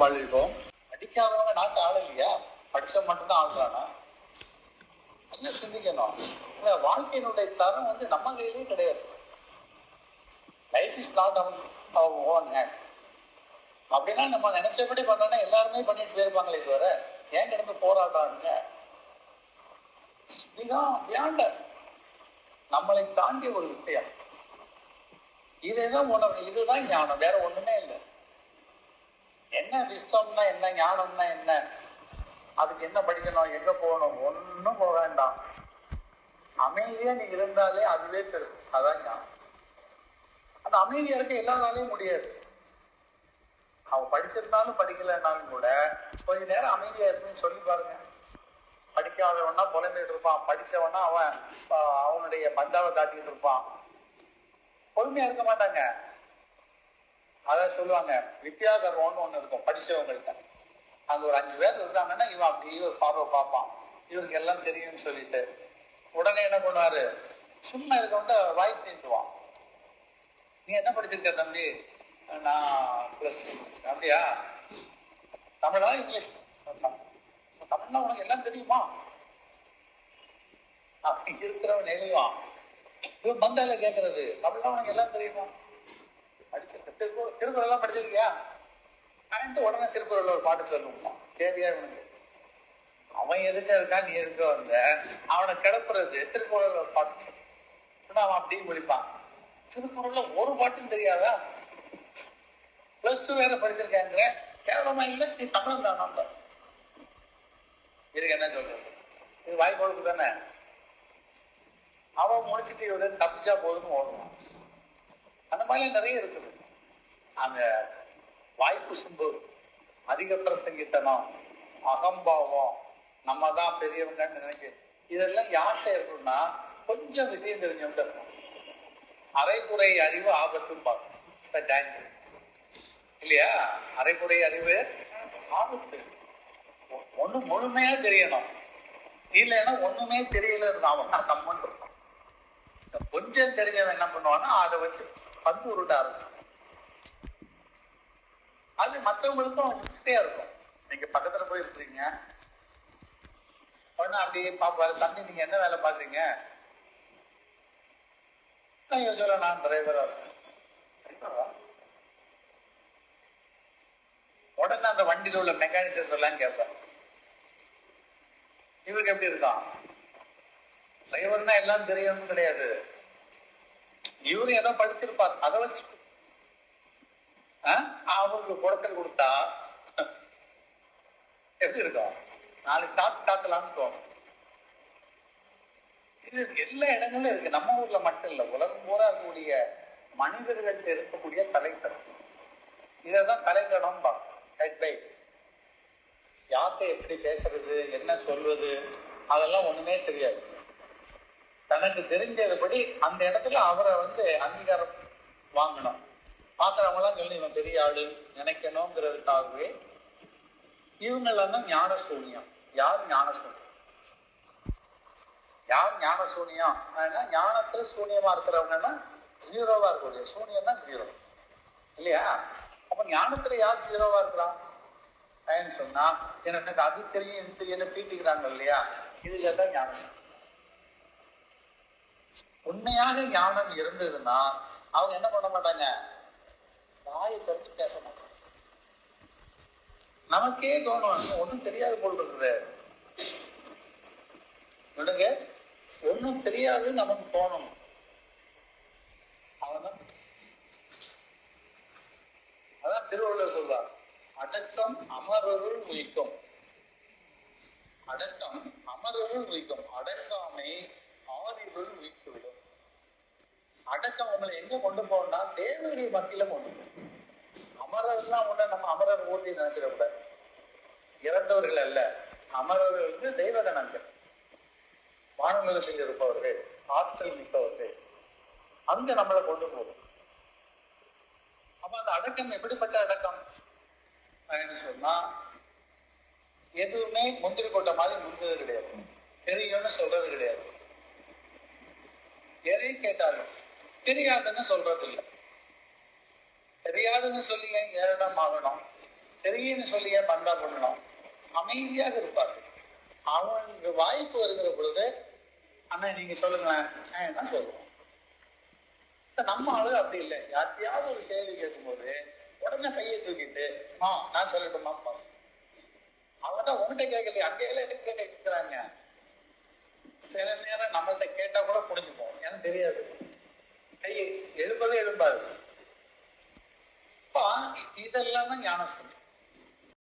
வாழ்க்கையும் வாழ்வோம் படிக்காதவங்க நாட்டு ஆள் இல்லையா மட்டும்தான் ஆள்றானா? நல்லா சிந்திக்கணும்? இல்ல வாழ்க்கையினுடைய தரம் வந்து நம்ம கையிலேயே கிடையாது. Life is not our own hand அப்படின்னா நம்ம நினைச்சபடி பண்ணோம்னா எல்லாருமே பண்ணிட்டு போயிருப்பாங்களே தவிர ஏன் கிடந்து போராடுறாங்க? பியாண்ட் நம்மளை தாண்டிய ஒரு விஷயம். இதுதான் உணர்வு இதுதான் ஞானம். வேற ஒண்ணுமே இல்லை. என்ன விஸ்வம்னா என்ன ஞானம்னா என்ன? அதுக்கு என்ன படிக்கணும் எங்க போகணும்? ஒன்னும் போக வேண்டாம். அமைதியா நீ இருந்தாலே அதுவே பெருசு. அதான் ஞானம். அந்த அமைதியா இருக்க எல்லாராலையும் முடியாது. அவன் படிச்சிருந்தாலும் படிக்கலைன்னாலும் கூட கொஞ்ச நேரம் அமைதியா இருக்குன்னு சொல்லி பாருங்க. படிக்காதவனா புலம்பிட்டு இருப்பான். படிச்சவனா அவன் அவனுடைய பந்தாவை காட்டிட்டு இருப்பான். பொறுமையா இருக்க மாட்டாங்க. அதான் சொல்லுவாங்க. வித்யாகர்வம்னு ஒண்ணு இருக்கும் படிச்சவங்கள்ட்ட. அங்க ஒரு அஞ்சு பேர் இருக்காங்கன்னா இவன் அப்படியே ஒரு பார்வை பார்ப்பான். இவருக்கு எல்லாம் தெரியும்னு சொல்லிட்டு. உடனே என்ன பண்ணுவாரு? சும்மா இருக்கவன்ட்ட வாய் சேர்ந்துவான் நீ என்ன படிச்சிருக்க தம்பி? நான் பிளஸ் டூ அப்படியா? தமிழா இங்கிலீஷ்? தமிழ்னா உனக்கு எல்லாம் தெரியுமா? அப்படி இருக்கிறவன் எழுவான் இவன் மந்தால கேட்கறது தமிழ்னா உனக்கு எல்லாம் தெரியுமா? படிச்சு திருக்குறள் திருக்குறள் எல்லாம் படிச்சிருக்கியா? அனைத்து உடனே திருக்குறள் ஒரு பாட்டு சொல்லுவான் தேவையா இவனுக்கு? அவன் எதுக்க இருக்கான் நீ எதுக்க வந்த? அவனை கிடப்புறது திருக்குறள் ஒரு பாட்டு சொல்லு அவன் அப்படியே முடிப்பான். திருக்குறள்ல ஒரு பாட்டும் தெரியாதா? பிளஸ் டூ வேற படிச்சிருக்காங்க கேவலமா இல்ல நீ தமிழன் தானா இதுக்கு என்ன சொல்றது? இது வாய்ப்பு தானே? அவன் முடிச்சிட்டு இவரு தப்பிச்சா போதுன்னு ஓடுவான். அந்த மாதிரி நிறைய இருக்குது. அந்த வாய்ப்பு சும்பு அதிக பிரசங்கித்தனம் அகம்பாவம் நம்ம தான் பெரியவங்கன்னு நினைக்க இதெல்லாம் யார்கிட்ட இருக்கணும்னா கொஞ்சம் விஷயம் தெரிஞ்சவங்க இருக்கும். அரைக்குறை அறிவு ஆபத்துன்னு பார்க்கணும். இல்லையா? அரைக்குறை அறிவு ஆபத்து. ஒ- ஒண்ணு முழுமையா தெரியணும். இல்லைன்னா ஒண்ணுமே தெரியல இருந்தா அவன் கம்மன் இருக்கும். கொஞ்சம் தெரிஞ்சவன் என்ன பண்ணுவான்னா அதை வச்சு பந்து உருட்ட ஆரம்பிச்சு அது மற்றவங்களுக்கும் ஈஸியா இருக்கும். நீங்க பக்கத்துல போய் இருக்கிறீங்க. உடனே அப்படியே பாப்பாரு தம்பி நீங்க என்ன வேலை பாக்குறீங்க நான் யூஸ்வலா நான் டிரைவரா இருக்கேன். உடனே அந்த வண்டியில உள்ள மெக்கானிசம் எல்லாம் கேட்பேன் இவருக்கு எப்படி இருக்கான் டிரைவர்னா எல்லாம் தெரியணும்னு கிடையாது. இவரும் ஏதோ படிச்சிருப்பார். அதை வச்சுட்டு அவங்களுக்கு அவருக்கு குடைச்சல் கொடுத்தா எப்படி இருக்கும் நாலு ஷாட் சாத்தலாம்னு தோணும். இது எல்லா இடங்களும் இருக்கு. நம்ம ஊர்ல மட்டும் இல்ல. உலகம் பூரா இருக்கக்கூடிய மனிதர்கள் இருக்கக்கூடிய தலைத்தடம். இதான் தலைத்தடம் ஹெட்பைட் யார்கிட்ட எப்படி பேசுறது என்ன சொல்வது அதெல்லாம் ஒண்ணுமே தெரியாது. தனக்கு தெரிஞ்சதுபடி அந்த இடத்துல அவரை வந்து அங்கீகாரம் வாங்கணும். பாக்குறவங்க எல்லாம் சொல்லி இவன் பெரிய ஆளு நினைக்கணுங்கிறதுக்காகவே இவங்கெல்லாம் தான் ஞான சூன்யம் யார் ஞான சூன்யம் யார் ஞான சூன்யம் அப்படின்னா ஞானத்துல சூன்யமா இருக்கிறவங்கன்னா ஜீரோவா இருக்கக்கூடிய சூன்யம்னா ஜீரோ இல்லையா? அப்ப ஞானத்துல யார் ஜீரோவா இருக்கிறான் அப்படின்னு சொன்னா எனக்கு அது தெரியும் இது தெரியல பீட்டிக்கிறாங்க இல்லையா? இதுல தான் ஞானம் உண்மையாக ஞானம் இருந்ததுன்னா அவங்க என்ன பண்ண மாட்டாங்க? வாயை திறந்து பேச மாட்டோம். நமக்கே தோணும் ஒண்ணும் தெரியாது போல் இருக்குது விடுங்க. ஒண்ணும் தெரியாது நமக்கு தோணும். அவன் அதான் திருவள்ளுவர் சொல்றார் அடக்கம் அமரருள் உயிக்கும் அடக்கம் அமரருள் உயிக்கும் அடங்காமை ஆதிருள் உயித்துவிடும் அடக்கம் உங்களை எங்க கொண்டு போகணும்னா தேவர்கள் மத்தியில கொண்டு போகும். அமரர்லாம் ஒண்ணு நம்ம அமரர் ஊர்த்தி நினைச்சிடக்கூடாது. இறந்தவர்கள் அல்ல அமரர்களுக்கு வந்து தெய்வகணங்கள் வானுலகத்தில் இருப்பவர்கள் ஆற்றல் மிக்கவர்கள். அங்க நம்மளை கொண்டு போகும். அப்ப அந்த அடக்கம் எப்படிப்பட்ட அடக்கம்? அப்படின்னு சொன்னா எதுவுமே முந்திரி போட்ட மாதிரி முந்தது கிடையாது. தெரியும்னு சொல்றது கிடையாது. எதையும் கேட்டாலும். தெரியாதுன்னு சொல்றது இல்லை தெரியாதுன்னு சொல்லியே ஏன் ஏழனம் ஆகணும் தெரியுன்னு சொல்லியே பந்தா பண்ணணும் அமைதியாக இருப்பார்கள் அவனுக்கு வாய்ப்பு வருகிற பொழுது அண்ணா நீங்க சொல்லுங்களேன். நான் சொல்லுவோம் நம்ம ஆளு அப்படி இல்லை. யார்த்தையாவது ஒரு கேள்வி கேட்கும்போது உடனே கையை தூக்கிட்டு மா நான் சொல்லட்டுமா அவன்கிட்ட உங்ககிட்ட கேட்கலையே. அங்கேயில எதுக்கு கேட்கிறாங்க சில நேரம் நம்மள்கிட்ட கேட்டா கூட புரிஞ்சுப்போம் எனக்கு தெரியாது. கை எழுப்பவே இதெல்லாம் தான் ஞான